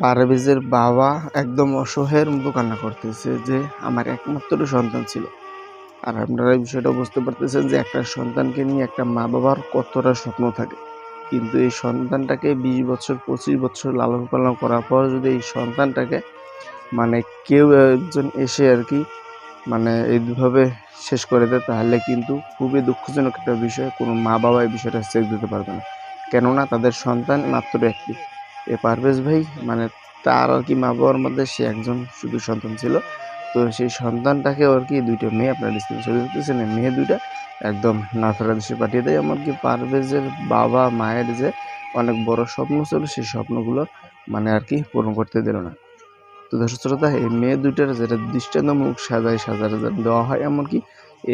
পারভেজের বাবা একদম অসহায়ের মতো কান্না করতেছে যে আমার একমাত্র সন্তান ছিল। আর আপনারা বিষয়টা বুঝতে পারতেছেন যে একটা সন্তানকে নিয়ে একটা মা বাবার কতটা স্বপ্ন থাকে। কিন্তু এই সন্তানটাকে বিশ বছর, পঁচিশ বছর লালন পালন করার পর যদি এই সন্তানটাকে মানে কেউ একজন এসে আর কি মানে এইভাবে শেষ করে দেয়, তাহলে কিন্তু খুবই দুঃখজনক একটা বিষয়। কোনো মা বাবা এই বিষয়টা চেক দিতে পারবে না। কেননা তাদের সন্তান মাত্র একটি। এ পারভেজ ভাই মানে তার আর কি মা বাবার মধ্যে সে একজন শুধু সন্তান ছিল। তো সেই সন্তানটাকে আর কি দুইটা মেয়ে আপনার ডিসপ্লে ছবি দেখতেছেন মেয়ে দুইটা একদম নাফেরা দেশে পাঠিয়ে দেয়। এমনকি পারভেজের বাবা মায়ের যে অনেক বড় স্বপ্ন ছিল, সেই স্বপ্নগুলো মানে আর কি পূরণ করতে দিল না। তো দর্শক শ্রোতা, এই মেয়ে দুইটার যেটা দৃষ্টান্তমূলক সাজায় সাজারে দেওয়া হয়, এমনকি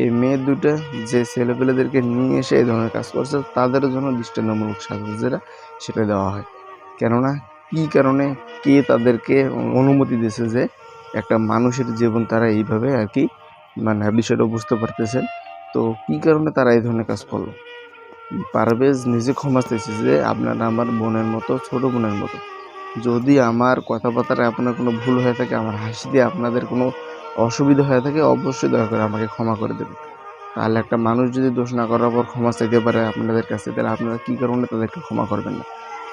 এই মেয়ে দুইটা যে ছেলেপেলেদেরকে নিয়ে এসে এই ধরনের কাজ করছে, তাদের জন্য দৃষ্টান্তমূলক সাজা যেটা, সেটা দেওয়া হয়। কেননা কী কারণে কে তাদেরকে অনুমতি দিয়েছে যে একটা মানুষের জীবন তারা এইভাবে আর কি মানে বিষয়টা বুঝতে পারতেছেন। তো কী কারণে তারা এই ধরনের কাজ করল? পারভেজ নিজে ক্ষমা চেয়েছে যে, আপনারা আমার বোনের মতো, ছোট বোনের মতো। যদি আমার কথাবার্তায় আপনার কোনো ভুল হয়ে থাকে, আমার হাসি দিয়ে আপনাদের কোনো অসুবিধা হয়ে থাকে, অবশ্যই দয়া করে আমাকে ক্ষমা করে দেবেন। তাহলে একটা মানুষ যদি দোষ না করার পর ক্ষমা চাইতে পারে আপনাদের কাছে, তাহলে আপনারা কী কারণে তাদেরকে ক্ষমা করবেন না?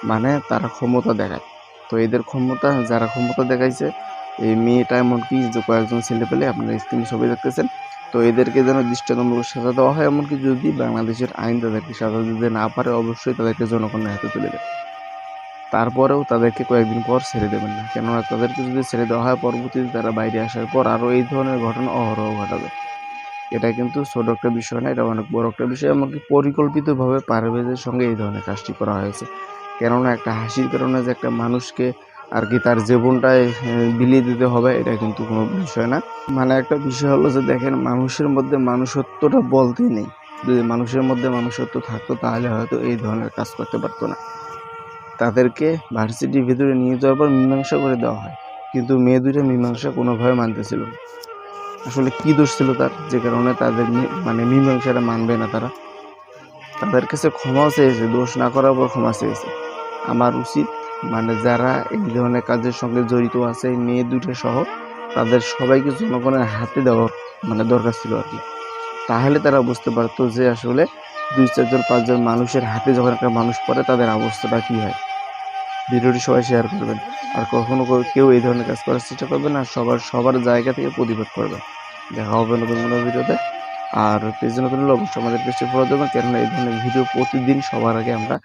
মানে তারা ক্ষমতা দেখায়। তো এদের ক্ষমতা, যারা ক্ষমতা দেখাইছে, এই মেয়েটা এমনকি যে কয়েকজন ছেলে পেলে আপনারা স্ক্রিনে ছবি দেখতেছেন, তো এদেরকে যেন দৃষ্টান্তমূলক সাজা দেওয়া হয়, এমনকি যদি বাংলাদেশের আইন তাদেরকে সাজা দিতে না পারে, অবশ্যই তাদেরকে জনগণের হাতে তুলে দেবে। তারপরেও তাদেরকে কয়েকদিন পর ছেড়ে দেবেন না। কেননা তাদেরকে যদি ছেড়ে দেওয়া হয়, পরবর্তীতে তারা বাইরে আসার পর আরও এই ধরনের ঘটনা অহরহ ঘটাবে। এটা কিন্তু ছোট একটা বিষয় না, এটা অনেক বড় একটা বিষয়, এমনকি পরিকল্পিতভাবে পারভেজের সঙ্গে এই ধরনের কাজটি করা হয়েছে। কেননা একটা হাসির কারণে যে একটা মানুষকে আর কি তার জীবনটায় বিলিয়ে দিতে হবে, এটা কিন্তু কোনো বিষয় না। মানে একটা বিষয় হলো যে দেখেন, মানুষের মধ্যে মানুষত্বটা বলতেই নেই। যদি মানুষের মধ্যে মানুষত্ব থাকতো, তাহলে হয়তো এই ধরনের কাজ করতে পারতো না। তাদেরকে ভার্সিটির ভিতরে নিয়ে যাওয়ার পর মীমাংসা করে দেওয়া হয়। কিন্তু মেয়ে দুইটা মীমাংসা কোনোভাবে মানতেছিল আসলে কী দোষ ছিল তার? যে কারণে তাদের মানে মীমাংসাটা মানবে না তারা। তাদের কাছে ক্ষমাও চেয়েছে, দোষ না করার পর ক্ষমা চেয়েছে। আমার উচিত মানে যারা এই ধরনের কাজের সঙ্গে জড়িত আছে মেয়ে দুটো সহ, তাদের সবাইকে জনগণের হাতে দেওয়ার মানে দরকার ছিল আর কি। তাহলে তারা বুঝতে পারতো যে আসলে দুই চারজন পাঁচজন মানুষের হাতে যখন একটা মানুষ পড়ে, তাদের অবস্থাটা কী হয়। ভিডিওটি সবাই শেয়ার করবেন। আর কখনো কেউ- এই ধরনের কাজ করার চেষ্টা করবেন না, সবার সবার জায়গা থেকে প্রতিবাদ করবেন। দেখা হবে নতুন কোনো ভিডিওতে। আর পেজে নতুন অবশ্যই আমাদের পেজটি ফলো দেবেন কেননা এই ধরনের ভিডিও প্রতিদিন সবার আগে আমরা